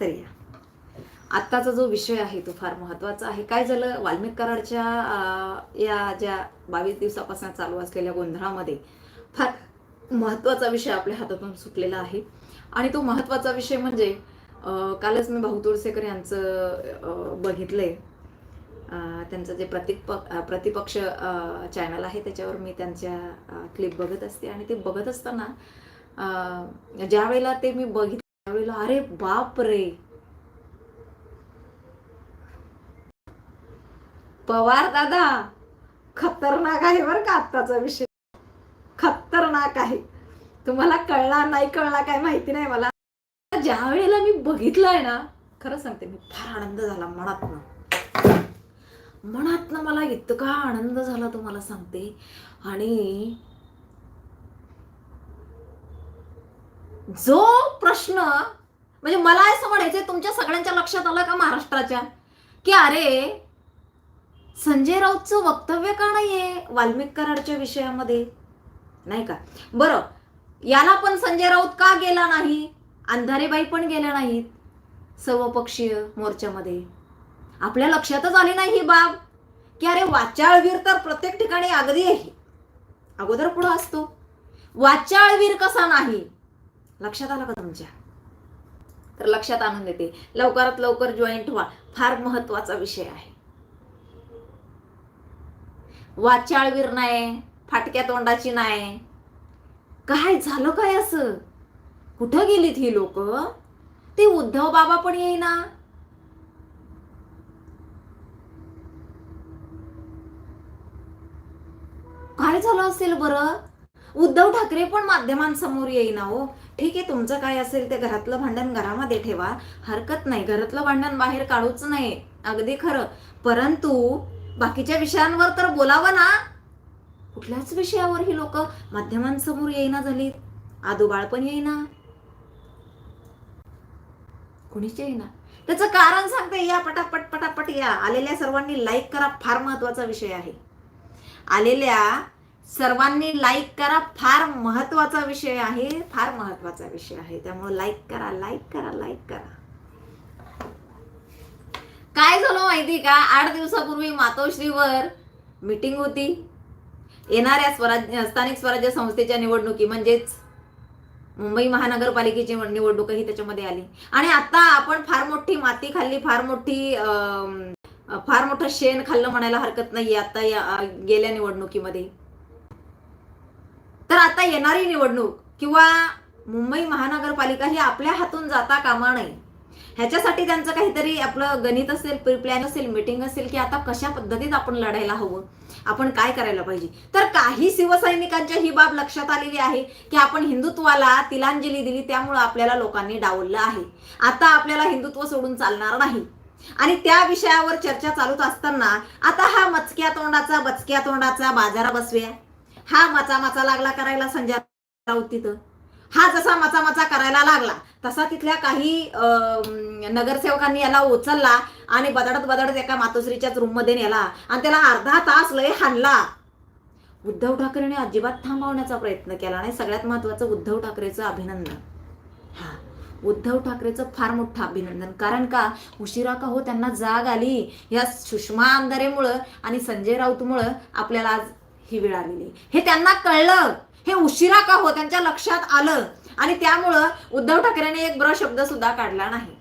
तर या. आत्ताचा जो विषय आहे तो फार महत्त्वाचा आहे. काय झालं? वाल्मिक कराडच्या या ज्या बावीस दिवसापासून चालू असलेल्या गोंधळामध्ये फार महत्त्वाचा विषय आपल्या हातातून सुटलेला आहे. आणि तो महत्त्वाचा विषय म्हणजे कालच मी भाऊ तुळसेकर यांचं बघितलंय. अं, त्यांचं जे प्रतिप अं, प्रतिपक्ष चॅनल आहे त्याच्यावर मी त्यांच्या क्लिप बघत असते. आणि ते बघत असताना अं, ज्या वेळेला ते मी बघितलं त्यावेळेला अरे बाप रे पवार दादा खतरनाक आहे बरं का आत्ताचा विषय. खतरनाक आहे. तुम्हाला कळला नाही कळला काय माहिती नाही मला. ज्या वेळेला मी बघितलंय ना खरं सांगते मी फार आनंद झाला मनातनं. मनातनं मला इतका आनंद झाला तुम्हाला सांगते. आणि जो प्रश्न म्हणजे मला असं म्हणायचंय तुमच्या सगळ्यांच्या लक्षात आलं का महाराष्ट्राच्या? की अरे संजय राऊतचं वक्तव्य का नाहीये वाल्मिक कराडच्या विषयामध्ये? नाही का? बरं याला पण संजय राऊत का गेला नाही? अंधारेबाई पण गेल्या नाहीत सर्वपक्षीय मोर्चामध्ये. आपल्या लक्षातच आली नाही ही बाब. की अरे वाचाळवीर तर प्रत्येक ठिकाणी अगदी आहे. अगोदर पुढं असतो. वाचाळवीर कसा नाही? लक्षात आलं का तुमच्या? तर लक्षात आणून देते. लवकरात लवकर जॉईंट व्हा. फार महत्त्वाचा विषय आहे. वाचाळवीर नाही फाटक्या तोंडाची नाही काय झालं काय असं? कुठं गेलीत ही लोक? ते उद्धव बाबा पण येईना. काय झालं असेल बरं? उद्धव ठाकरे पण माध्यमांसमोर येईना हो. ठीक आहे तुमचं काय असेल ते घरातलं भांडण घरामध्ये ठेवा. हरकत नाही घरातलं भांडण बाहेर काढूच नाही अगदी खरं. परंतु बाकीच्या विषयांवर तर बोलावं ना. कुठल्याच विषयावर ही लोक माध्यमांसमोर येईना झालीत. आदोबाळ पण येईना. कोणीच येईना. त्याचं कारण सांगते या पटापट पटापट या. आलेल्या सर्वांनी लाईक करा फार महत्त्वाचा विषय आहे. आलेल्या सर्वांनी लाईक करा. फार महत्त्वाचा विषय आहे. फार महत्त्वाचा विषय आहे. त्यामुळे लाईक करा लाईक करा लाईक करा. काय झालं माहिती का? आठ दिवसापूर्वी मातोश्रीवर मीटिंग होती. येणाऱ्या स्वराज्य स्थानिक स्वराज्य संस्थेच्या निवडणुकी म्हणजेच मुंबई महानगरपालिकेची निवडणूकही त्याच्यामध्ये आली. आणि आता आपण फार मोठी माती खाल्ली फार मोठी फार मोठं शेण खाल्लं म्हणायला हरकत नाही आता या गेल्या निवडणुकीमध्ये. तर आता येणारी निवडणूक किंवा मुंबई महानगरपालिका ही आपल्या हातून जाता कामा नये. ह्याच्यासाठी त्यांचं काहीतरी आपलं गणित असेल प्रिप्लॅन असेल मीटिंग असेल की आता कशा पद्धतीत आपण लढायला हवं? आपण काय करायला पाहिजे? तर काही शिवसैनिकांच्या ही बाब लक्षात आलेली आहे की आपण हिंदुत्वाला तिलांजली दिली त्यामुळं आपल्याला लोकांनी डावललं आहे. आता आपल्याला हिंदुत्व सोडून चालणार नाही. आणि त्या विषयावर चर्चा चालूच असताना आता हा मचक्या तोंडाचा बचक्या तोंडाचा बाजारा बसव्या हा मचा मचा लागला करायला संजय राऊत तिथं. हा जसा मचा मचा करायला लागला तसा तिथल्या काही नगरसेवकांनी याला उचलला आणि बदडत बदडत एका मातोश्रीच्याच रूममध्ये नेला आणि त्याला अर्धा तास लय हाणला. उद्धव ठाकरेने अजिबात थांबवण्याचा प्रयत्न केला नाही. सगळ्यात महत्वाचं उद्धव ठाकरेचं अभिनंदन. हा उद्धव ठाकरेचं फार मोठं अभिनंदन. कारण का? उशिरा का हो त्यांना जाग आली. या सुषमा अंधारेमुळं आणि संजय राऊतमुळं आपल्याला आज ही वेळ आलेली हे त्यांना कळलं. हे उशिरा का हो त्यांच्या लक्षात आलं. आणि त्यामुळं उद्धव ठाकरेने एक ब्र शब्द सुद्धा काढला नाही.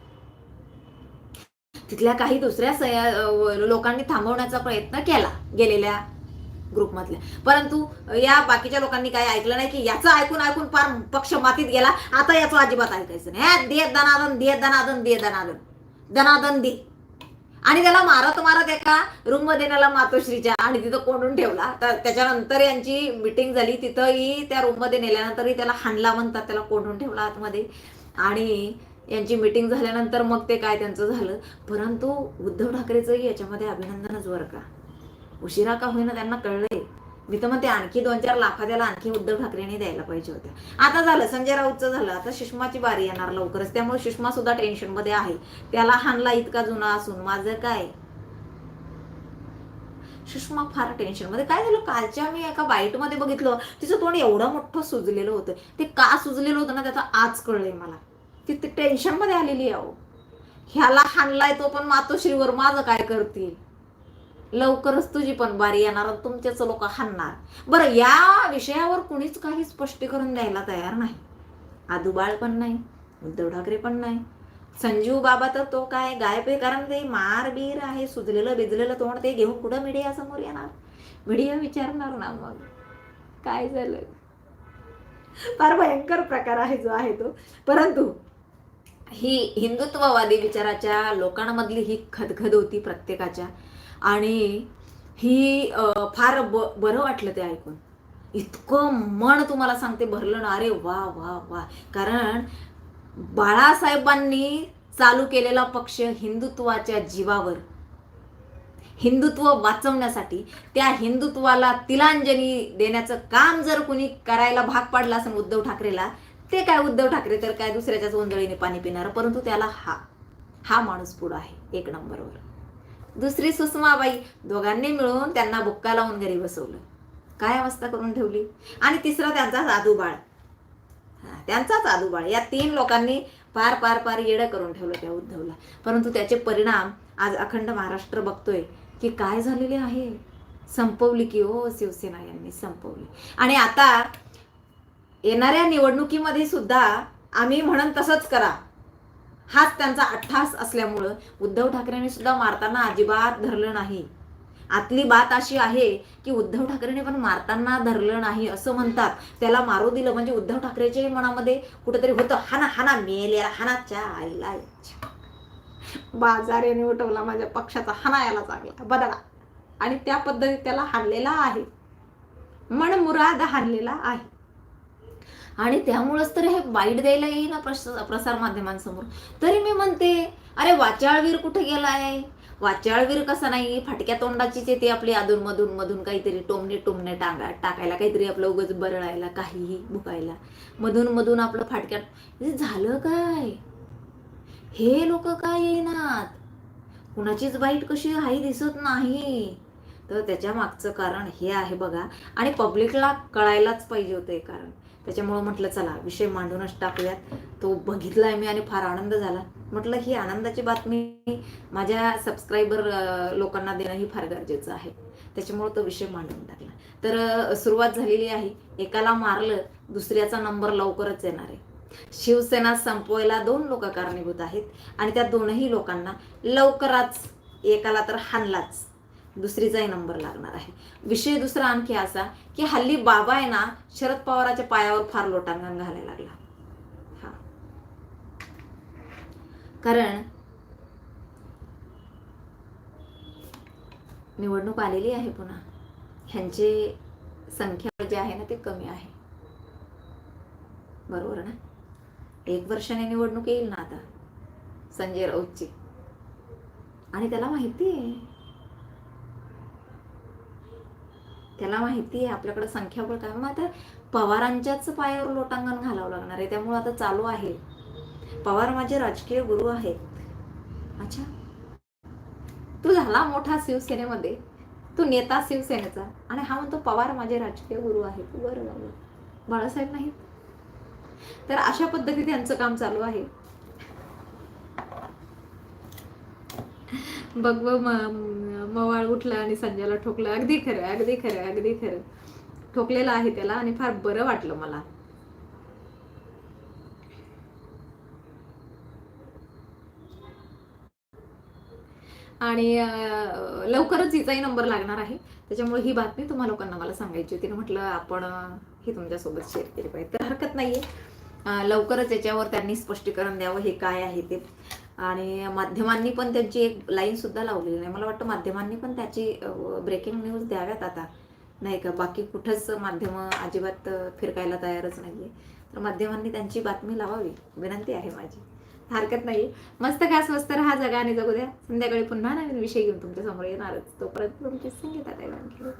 तिथल्या काही दुसऱ्या लोकांनी थांबवण्याचा प्रयत्न केला गेलेल्या ग्रुपमधल्या. परंतु या बाकीच्या लोकांनी काही ऐकलं नाही की याचं ऐकून ऐकून फार पक्ष मातीत गेला. आता याचं अजिबात ऐकायचं नाही. हे दे दनादन दे दनादन दे दनादन. दनादन दे. आणि त्याला मारत मारत एका रूममध्ये नेला मातोश्रीच्या आणि तिथं कोंडून ठेवला. तर त्याच्यानंतर यांची मिटिंग झाली. तिथंही त्या रूममध्ये नेल्यानंतरही त्याला हाणला म्हणतात. त्याला कोंडून ठेवला आतमध्ये. आणि यांची मिटिंग झाल्यानंतर मग ते काय त्यांचं झालं. परंतु उद्धव ठाकरेचंही याच्यामध्ये अभिनंदनच वर का? उशिरा का होईना त्यांना कळलंय? मी तर म्हणते आणखी दोन चार लाखा त्याला आणखी उद्धव ठाकरेंनी द्यायला पाहिजे होत्या. आता झालं संजय राऊतचं झालं. आता सुषमाची बारी येणार लवकरच. त्यामुळे सुषमा सुद्धा टेन्शनमध्ये आहे. त्याला हानला इतका जुना असून माझं काय? सुषमा फार टेन्शनमध्ये काय झालं? कालच्या मी एका बाईटमध्ये बघितलं तिचं तोंड एवढं मोठं सुजलेलं होतं. ते का सुजलेलं होतं ना त्याचं आज कळलंय मला. ती टेन्शनमध्ये आलेली आहे अहो. ह्याला हाणलाय तो पण मातोश्रीवर. माझं काय करतील? लवकरच तुझी पण बारी येणार तुमच्याच तुमचेच लोक हाणणार. बरं या विषयावर कुणीच काही स्पष्टीकरण द्यायला तयार नाही. आदुबाळ पण नाही उद्धव ठाकरे पण नाही. संजीव बाबा तर तो काय गायब आहे कारण ते मार बीर आहे सुजलेलं बिजलेलं तोंड ते घेऊन कुठं मीडिया समोर येणार? मीडिया विचारणार ना मग. काय झालं? फार भयंकर प्रकार आहे जो आहे तो. परंतु ही हिंदुत्ववादी विचाराच्या लोकांमधली ही खदखद होती प्रत्येकाच्या. आणि ही फार ब बरं वाटलं ते ऐकून. इतकं मन तुम्हाला सांगते भरलं ना अरे वा वा वा. कारण बाळासाहेबांनी चालू केलेला पक्ष हिंदुत्वाच्या जीवावर. हिंदुत्व वाचवण्यासाठी त्या हिंदुत्वाला तिलांजली देण्याचं काम जर कुणी करायला भाग पाडला असेल उद्धव ठाकरेला ते काय उद्धव ठाकरे तर काय दुसऱ्याच्याच ओंजळीने पाणी पिणार? परंतु त्याला हा हा माणूस पुढं आहे एक नंबरवर. दुसरी सुषमाबाई दोघांनी मिळून त्यांना बुक्का लावून घरी बसवलं. काय अवस्था करून ठेवली? आणि तिसरा त्यांचा आदूबाळ बाळ. त्यांचाच आदूबाळ या तीन लोकांनी पार पार पार येडं करून ठेवलं त्या उद्धवला. परंतु त्याचे परिणाम आज अखंड महाराष्ट्र बघतोय की काय झालेले आहे? संपवली की हो शिवसेना यांनी संपवली. आणि आता येणाऱ्या निवडणुकीमध्ये सुद्धा आम्ही म्हणून तसंच करा. हाच त्यांचा अठ्ठास असल्यामुळं उद्धव ठाकरेंनी सुद्धा मारताना अजिबात धरलं नाही. आतली बात अशी आहे की उद्धव ठाकरेने पण मारताना धरलं नाही असं म्हणतात. त्याला मारू दिलं म्हणजे उद्धव ठाकरेच्या मनामध्ये कुठेतरी होतं हाना हाना मेलेला हानाच्या आईला बाजार याने उठवला माझ्या पक्षाचा हाना याला चांगला बदला. आणि त्या पद्धतीत त्याला हाणलेला आहे. मन मुराद हाणलेला आहे. आणि त्यामुळंच तर हे वाईट द्यायला येईना प्रस प्रसार माध्यमांसमोर. तरी मी म्हणते अरे वाचाळवीर कुठे गेलाय? वाचाळवीर कसा नाही? फाटक्या तोंडाचीच येते आपली अधून मधून मधून काहीतरी टोमणे टोमणे टांगा टाकायला काहीतरी आपलं उगच बरळायला काहीही भुकायला. मधून मधून आपलं फाटक्या झालं काय? हे लोक काय येईनात? कुणाचीच वाईट कशी आहे दिसत नाही? तर त्याच्या मागचं कारण हे आहे बघा. आणि पब्लिकला कळायलाच पाहिजे होतं हे कारण. त्याच्यामुळं म्हटलं चला विषय मांडूनच टाकूयात. तो बघितलाय मी आणि फार आनंद झाला. म्हटलं ही आनंदाची बातमी माझ्या सबस्क्रायबर लोकांना देणं ही फार गरजेचं आहे. त्याच्यामुळं तो विषय मांडून टाकला. तर सुरुवात झालेली आहे. एकाला मारलं दुसऱ्याचा नंबर लवकरच येणार आहे. शिवसेना संपवायला दोन लोक कारणीभूत आहेत आणि त्या दोनही लोकांना लवकरच एकाला तर हाणलाच. दुसरीचाही नंबर लागणार आहे. विषय दुसरा आणखी असा की हल्ली बाबा आहे ना शरद पवाराच्या पायावर फार लोटांगण घालायला लागला. हा. कारण निवडणूक आलेली आहे पुन्हा. ह्यांचे संख्या जे आहे ना ते कमी आहे. बरोबर ना? एक वर्षाने निवडणूक येईल ना आता संजय राऊतची. आणि त्याला माहिती आहे. त्याला माहिती आहे आपल्याकडे संख्याबळ काय? मग आता पवारांच्याच पायावर लोटांगण घालावं लागणार आहे त्यामुळे आता चालू आहे. पवार माझे राजकीय गुरु आहेत. अच्छा. तू झाला मोठा शिवसेनेमध्ये. तू नेता शिवसेनेचा. आणि हा म्हणतो पवार माझे राजकीय गुरु आहेत. बरं झालं बाळासाहेब नाहीत? तर अशा पद्धतीने त्यांचं काम चालू आहे. बघ बघ मवाळ उठला आणि संजयला ठोकलं. अगदी खरं अगदी खरं अगदी खरं. ठोकलेलं आहे त्याला आणि फार बरं वाटलं मला. आणि लवकरच हिचाही नंबर लागणार आहे. त्याच्यामुळे ही बातमी तुम्हा लोकांना मला सांगायची होती. म्हटलं आपण हे तुमच्यासोबत शेअर केली पाहिजे. तर हरकत नाहीये. लवकरच याच्यावर त्यांनी स्पष्टीकरण द्यावं. हे काय आहे ते? आणि माध्यमांनी पण त्यांची एक लाईन सुद्धा लावलेली नाही. मला वाटतं माध्यमांनी पण त्याची ब्रेकिंग न्यूज द्याव्यात आता. नाही का? बाकी कुठंच माध्यमं अजिबात फिरकायला तयारच नाहीये. तर माध्यमांनी त्यांची बातमी लावावी. विनंती आहे माझी. हरकत नाही. मस्त का? स्वस्त राहा जगा आणि जगू द्या. संध्याकाळी पुन्हा नवीन विषय घेऊन तुमच्यासमोर येणारच. तोपर्यंत तुमची संगीता आता